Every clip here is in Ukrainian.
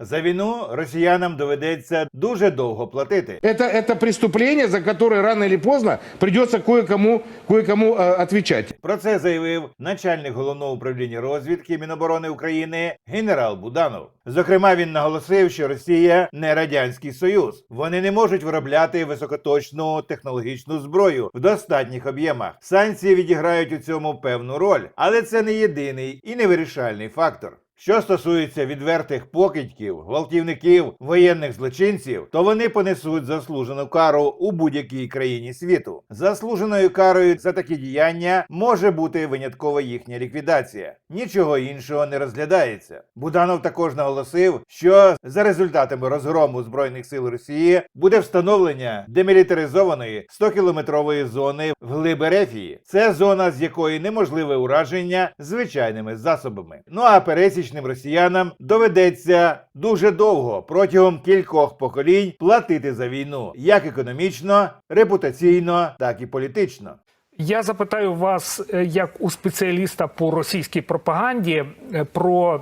За війну росіянам доведеться дуже довго платити. Это, это преступление, за которое рано или поздно придется кое-кому кое-кому э, отвечать. Про це заявив начальник головного управління розвідки Міноборони України генерал Буданов. Зокрема, він наголосив, що Росія не радянський союз. Вони не можуть виробляти високоточну технологічну зброю в достатніх об'ємах. Санкції відіграють у цьому певну роль, але це не єдиний і не вирішальний фактор. Що стосується відвертих покидьків, гвалтівників, воєнних злочинців, то вони понесуть заслужену кару у будь-якій країні світу. Заслуженою карою за такі діяння може бути винятково їхня ліквідація. Нічого іншого не розглядається. Буданов також наголосив, що за результатами розгрому збройних сил Росії буде встановлення демілітаризованої 100-кілометрової зони в глиби Рефії. Це зона, з якої неможливе ураження звичайними засобами. Ну а пересічним росіянам доведеться дуже довго протягом кількох поколінь платити за війну, як економічно, репутаційно, так і політично. Я запитаю вас, е, як у спеціаліста по російській пропаганді, е, про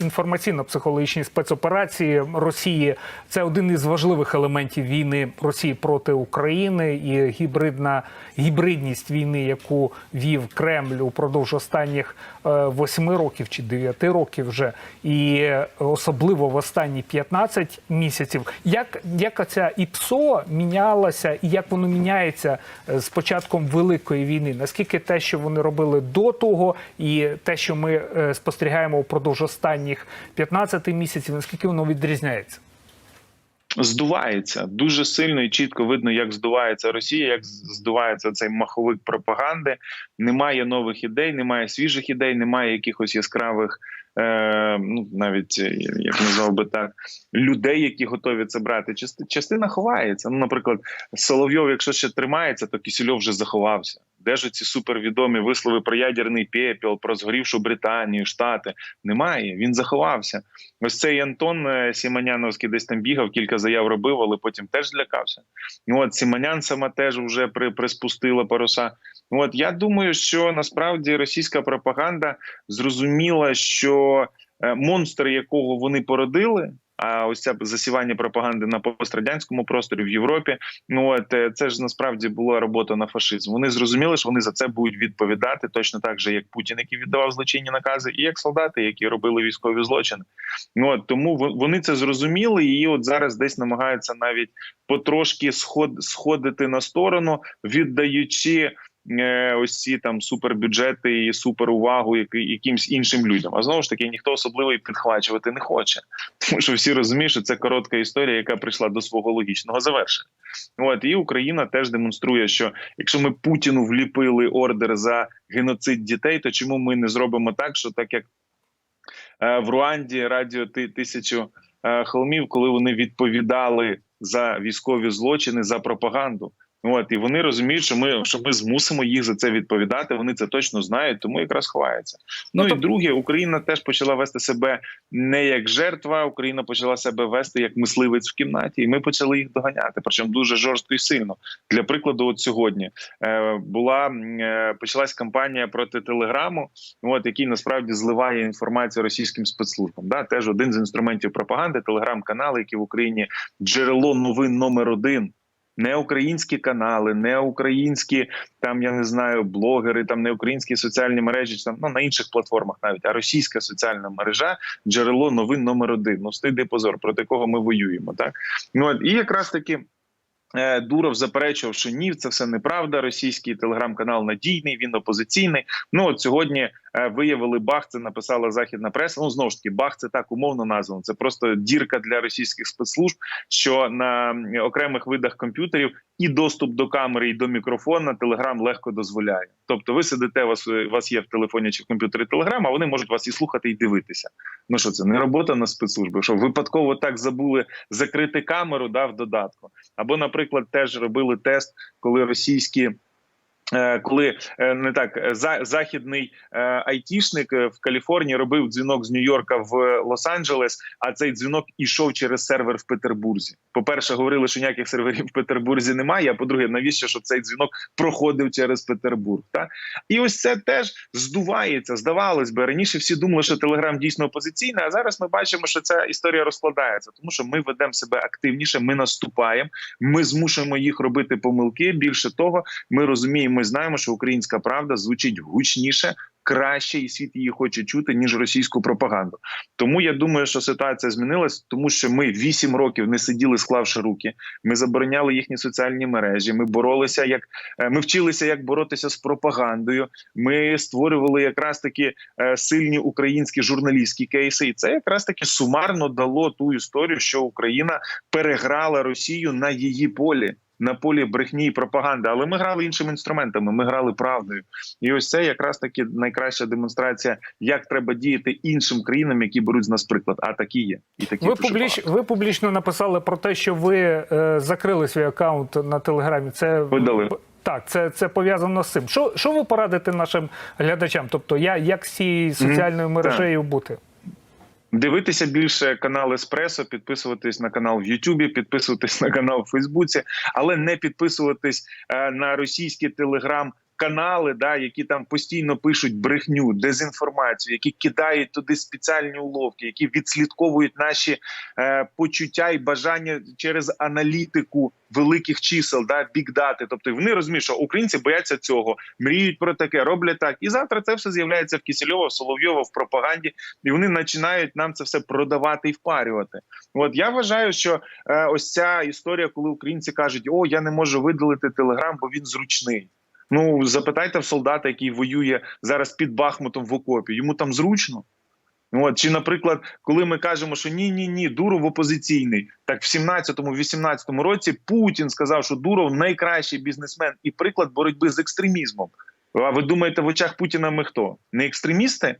інформаційно-психологічні спецоперації Росії. Це один із важливих елементів війни Росії проти України і гібридна гібридність війни, яку вів Кремль упродовж останніх е, восьми років чи дев'яти років вже, і особливо в останні 15 місяців. Як, як ця ІПСО мінялася і як воно міняється з початком великої війни? Наскільки те, що вони робили до того, і те, що ми е, спостерігаємо впродовж останніх 15 місяців, наскільки воно відрізняється? здувається дуже сильно і чітко видно, як здувається Росія, як здувається цей маховик пропаганди. Немає нових ідей, немає свіжих ідей, немає якихось яскравих, ну навіть е, як назвав би так, людей, які готові це брати. Части- частина ховається. Ну, наприклад, Соловйов, якщо ще тримається, то Кісельов вже заховався. Де ж ці супервідомі вислови про ядерний пепел, про згорівшу Британію, Штати? Немає. Він заховався. Ось цей Антон е, Сіманяновський десь там бігав, кілька заяв робив, але потім теж злякався. Ну, От Сіманян сама теж вже при, приспустила паруса. От я думаю, що насправді російська пропаганда зрозуміла, що е, монстр, якого вони породили. А ось це засівання пропаганди на пострадянському просторі в Європі. Ну от е, це ж насправді була робота на фашизм. Вони зрозуміли, що вони за це будуть відповідати точно так же, як Путін, який віддавав злочинні накази, і як солдати, які робили військові злочини. Ну от тому во- вони це зрозуміли, і от зараз десь намагаються навіть потрошки сход сходити на сторону, віддаючи. Е, Ось ці там супербюджети і суперувагу якимсь іншим людям. А знову ж таки, ніхто особливо і підхвачувати не хоче, тому що всі розуміють, що це коротка історія, яка прийшла до свого логічного завершення. От і Україна теж демонструє, що якщо ми Путіну вліпили ордер за геноцид дітей, то чому ми не зробимо так, що так як е, в Руанді радіо тисячу е, холмів, коли вони відповідали за військові злочини за пропаганду. От і вони розуміють, що ми що ми змусимо їх за це відповідати. Вони це точно знають, тому якраз ховаються. Ну, Ну, і то- друге, Україна теж почала вести себе не як жертва. Україна почала себе вести як мисливець в кімнаті, і ми почали їх доганяти. Причому дуже жорстко і сильно. Для прикладу, от сьогодні е, була е, почалась кампанія проти телеграму, от який насправді зливає інформацію російським спецслужбам. Да, теж один з інструментів пропаганди, телеграм-канали, які в Україні джерело новин номер один. Не українські канали, не українські там, я не знаю, блогери, там не українські соціальні мережі, там ну на інших платформах, навіть а російська соціальна мережа джерело новин номер один. Ну стиди позор, проти кого ми воюємо. Так ну і якраз таки. Е, Дуров заперечував, що ні, це все неправда. Російський телеграм-канал надійний, він опозиційний. Ну от сьогодні е, виявили Бах, це написала західна преса. Ну знову ж таки, Бах це так умовно названо. Це просто дірка для російських спецслужб, що на окремих видах комп'ютерів і доступ до камери, і до мікрофона Телеграм легко дозволяє. Тобто, ви сидите, у вас у вас є в телефоні чи в комп'ютері Телеграм, а вони можуть вас і слухати, і дивитися. Ну що це не робота на спецслужби? Що випадково так забули закрити камеру да, в додатку? Або, наприклад, теж робили тест, коли російські коли е, не так е, за, західний е, айтішник е, в Каліфорнії робив дзвінок з Нью-Йорка в Лос-Анджелес, а цей дзвінок ішов через сервер в Петербурзі. По-перше, говорили, що ніяких серверів в Петербурзі немає. А по-друге, навіщо щоб цей дзвінок проходив через Петербург? Та і ось це теж здувається. Здавалось би, раніше всі думали, що Телеграм дійсно опозиційний, а зараз ми бачимо, що ця історія розкладається, тому що ми ведемо себе активніше, ми наступаємо, ми змушуємо їх робити помилки. Більше того, ми розуміємо, ми знаємо, що українська правда звучить гучніше. Краще і світ її хоче чути ніж російську пропаганду. Тому я думаю, що ситуація змінилась, тому що ми вісім років не сиділи, склавши руки. Ми забороняли їхні соціальні мережі. Ми боролися, як е, ми вчилися, як боротися з пропагандою. Ми створювали якраз таки е, сильні українські журналістські кейси, і це якраз таки сумарно дало ту історію, що Україна переграла Росію на її полі. На полі брехні і пропаганди, але ми грали іншими інструментами. Ми грали правдою, і ось це якраз таки найкраща демонстрація, як треба діяти іншим країнам, які беруть з нас приклад. А такі є, і такі Ви, публіч... багато. ви публічно написали про те, що ви е, закрили свій аккаунт на телеграмі. Це Видали. Так, це, це пов'язано з цим. Що, що ви порадите нашим глядачам? Тобто, я як з цією соціальною мережею бути? Дивитися більше канал Еспресо, підписуватись на канал в Ютубі, підписуватись на канал в Фейсбуці, але не підписуватись е, на російські телеграм. Канали, да, які там постійно пишуть брехню, дезінформацію, які кидають туди спеціальні уловки, які відслідковують наші е, почуття і бажання через аналітику великих чисел, да, бікдати. Тобто вони розуміють, що українці бояться цього, мріють про таке, роблять так. І завтра це все з'являється в Кисельова, в Соловйова, в пропаганді, і вони починають нам це все продавати і впарювати. От я вважаю, що е, ось ця історія, коли українці кажуть, о, я не можу видалити телеграм, бо він зручний. Ну запитайте в солдата, який воює зараз під Бахмутом в окопі. Йому там зручно. От чи, наприклад, коли ми кажемо, що ні, ні, ні, Дуров опозиційний, так в 17-18 році Путін сказав, що Дуров найкращий бізнесмен і приклад боротьби з екстремізмом. А ви думаєте, в очах Путіна ми хто? Не екстремісти?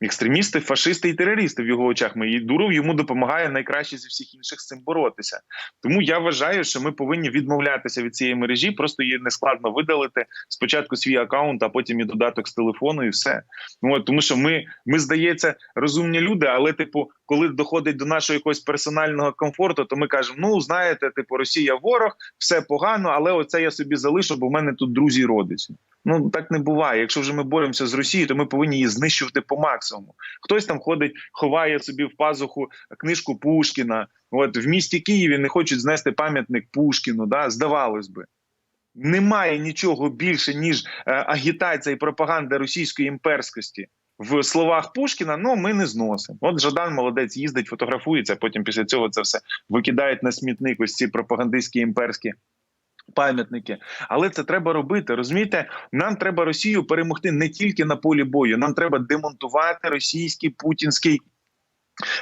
Екстремісти, фашисти і терористи в його очах. Ми і Дуров йому допомагає найкраще зі всіх інших з цим боротися. Тому я вважаю, що ми повинні відмовлятися від цієї мережі. Просто її не складно видалити спочатку свій аккаунт, а потім і додаток з телефону, і все. Ну от тому, що ми, ми здається, розумні люди, але типу, коли доходить до нашого якогось персонального комфорту, то ми кажемо: ну знаєте, типу, Росія ворог, все погано, але оце я собі залишу, бо в мене тут друзі і родичі. Ну так не буває. Якщо вже ми боремося з Росією, то ми повинні її знищувати по максимуму. Хтось там ходить, ховає собі в пазуху книжку Пушкіна. От в місті Києві не хочуть знести пам'ятник Пушкіну. Да, здавалось би. Немає нічого більше ніж е, агітація і пропаганда російської імперськості в словах Пушкіна. Ну ми не зносимо. От Жадан молодець їздить, фотографується. Потім після цього це все викидають на смітник. Ось ці пропагандистські імперські пам'ятники. Але це треба робити. Розумієте, нам треба Росію перемогти не тільки на полі бою. Нам треба демонтувати російський путінський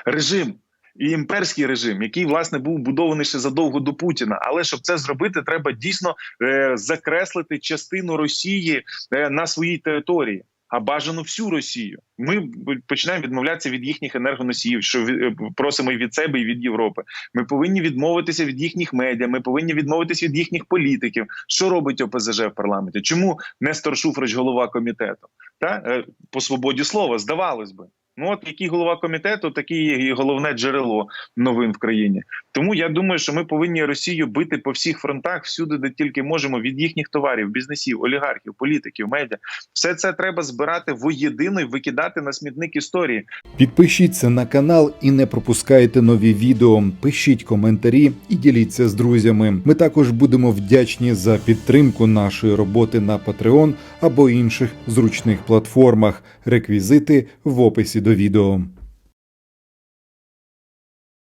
режим. І імперський режим, який власне був будований ще задовго до Путіна, але щоб це зробити, треба дійсно е, закреслити частину Росії е, на своїй території, а бажано всю Росію. Ми починаємо відмовлятися від їхніх енергоносіїв, що е, просимо і від себе і від Європи. Ми повинні відмовитися від їхніх медіа. Ми повинні відмовитися від їхніх політиків. Що робить ОПЗЖ в парламенті? Чому Нестор Шуфрич, голова комітету? Та е, по свободі слова здавалось би. Ну от який голова комітету, такі і головне джерело новин в країні. Тому я думаю, що ми повинні Росію бити по всіх фронтах, всюди, де тільки можемо, від їхніх товарів, бізнесів, олігархів, політиків, медіа. Все це треба збирати воєдино і викидати на смітник історії. Підпишіться на канал і не пропускайте нові відео. Пишіть коментарі і діліться з друзями. Ми також будемо вдячні за підтримку нашої роботи на Patreon або інших зручних платформах. Реквізити в описі до відео.